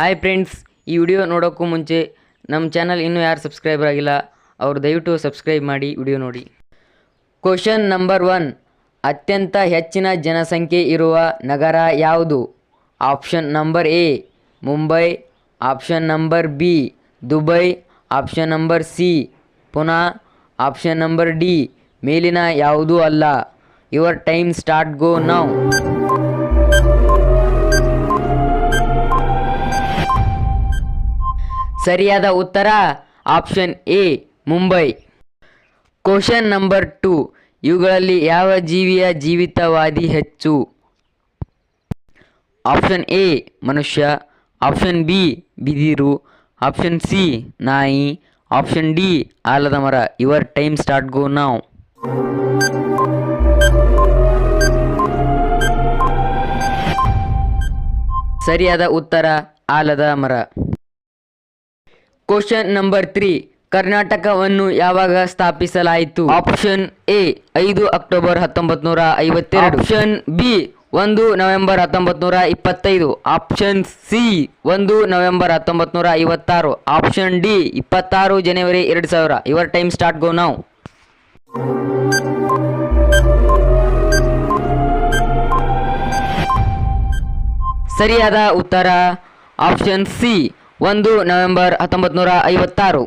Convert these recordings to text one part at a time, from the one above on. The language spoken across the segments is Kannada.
ಹಾಯ್ ಫ್ರೆಂಡ್ಸ್ ಈ ವಿಡಿಯೋ ನೋಡೋಕ್ಕೂ ಮುಂಚೆ ನಮ್ಮ ಚಾನಲ್ ಇನ್ನೂ ಯಾರು ಸಬ್ಸ್ಕ್ರೈಬರ್ ಆಗಿಲ್ಲ, ಅವರು ದಯವಿಟ್ಟು ಸಬ್ಸ್ಕ್ರೈಬ್ ಮಾಡಿ ವಿಡಿಯೋ ನೋಡಿ. ಕ್ವಶನ್ ನಂಬರ್ ಒನ್ ಅತ್ಯಂತ ಹೆಚ್ಚಿನ ಜನಸಂಖ್ಯೆ ಇರುವ ನಗರ ಯಾವುದು? Option number A Mumbai option number B Dubai option number C Pune option number D ಮೇಲಿನ ಯಾವುದೂ ಅಲ್ಲ. Your time start go now ಸರಿಯಾದ ಉತ್ತರ, option A, Mumbai. Question number two, ಇವುಗಳಲ್ಲಿ ಯಾವ ಜೀವಿಯ ಜೀವಿತವಾದಿ ಹೆಚ್ಚು? ಆಪ್ಷನ್ ಎ, ಮನುಷ್ಯ. ಆಪ್ಷನ್ ಬಿ, ಬಿದಿರು. ಆಪ್ಷನ್ ಸಿ, ನಾಯಿ. ಆಪ್ಷನ್ ಡಿ, ಆಲದ ಮರ. ಯುವರ್ ಟೈಮ್ ಸ್ಟಾರ್ಟ್ ಗೋ ನಾವು. ಸರಿಯಾದ ಉತ್ತರ, ಆಲದ ಮರ. ಕ್ವಶನ್ ನಂಬರ್ ತ್ರೀ ಕರ್ನಾಟಕವನ್ನು ಯಾವಾಗ ಸ್ಥಾಪಿಸಲಾಯಿತು? ಆಪ್ಷನ್ ಎ ಐದು ಅಕ್ಟೋಬರ್ ಹತ್ತೊಂಬತ್ತು ನೂರ ಐವತ್ತೆರಡು. ಆಪ್ಷನ್ ಬಿ ಒಂದು ನವೆಂಬರ್ ಹತ್ತೊಂಬತ್ತು ನೂರ ಇಪ್ಪತ್ತೈದು. ಆಪ್ಷನ್ ಸಿ ಒಂದು ನವೆಂಬರ್ ಹತ್ತೊಂಬತ್ತು ನೂರ ಐವತ್ತಾರು. ಆಪ್ಷನ್ ಡಿ ಇಪ್ಪತ್ತಾರು ಜನವರಿ ಎರಡು ಸಾವಿರ. ಯುವರ್ ಟೈಮ್ ಸ್ಟಾರ್ಟ್ ಗೋ ನಾವು ಸರಿಯಾದ ಉತ್ತರ? ಆಪ್ಷನ್ ಸಿ ಒಂದು ನವೆಂಬರ್ ಹತ್ತೊಂಬತ್ತು ನೂರ ಐವತ್ತಾರು.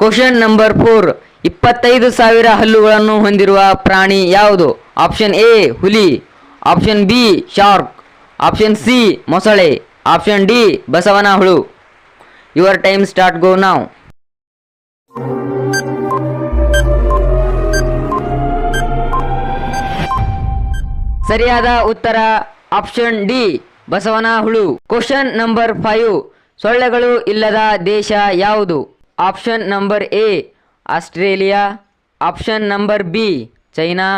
ಕ್ವಶನ್ ನಂಬರ್ ಫೋರ್ ಇಪ್ಪತ್ತೈದು ಸಾವಿರ ಹಲ್ಲುಗಳನ್ನು ಹೊಂದಿರುವ ಪ್ರಾಣಿ ಯಾವುದು? ಆಪ್ಷನ್ ಎ ಹುಲಿ. Option B shark option C ಮೊಸಳೆ. ಆಪ್ಷನ್ ಡಿ ಬಸವನ ಹುಳು ಯುವರ್ ಟೈಮ್ ಸ್ಟಾರ್ಟ್ ಗೋ ನಾವು ಸರಿಯಾದ ಉತ್ತರ ಆಪ್ಷನ್ ಡಿ ಬಸವನ ಹುಳು ಕ್ವಶನ್ ನಂಬರ್ ಫೈವ್ ಸೊಳ್ಳೆಗಳು ಇಲ್ಲದ ದೇಶ ಯಾವುದು? Option number A Australia. Option number B China.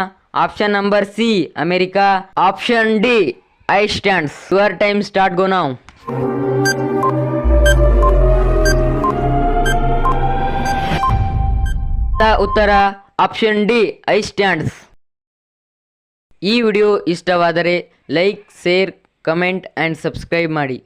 Option number C America. Option D islands your time start go ನಾವು ಉತ್ತರ ಆಪ್ಷನ್ ಡಿ ಐ ಸ್ಟ್ಯಾಂಡ್ಸ್ ಈ ವಿಡಿಯೋ ಇಷ್ಟವಾದರೆ like share comment and subscribe ಮಾಡಿ.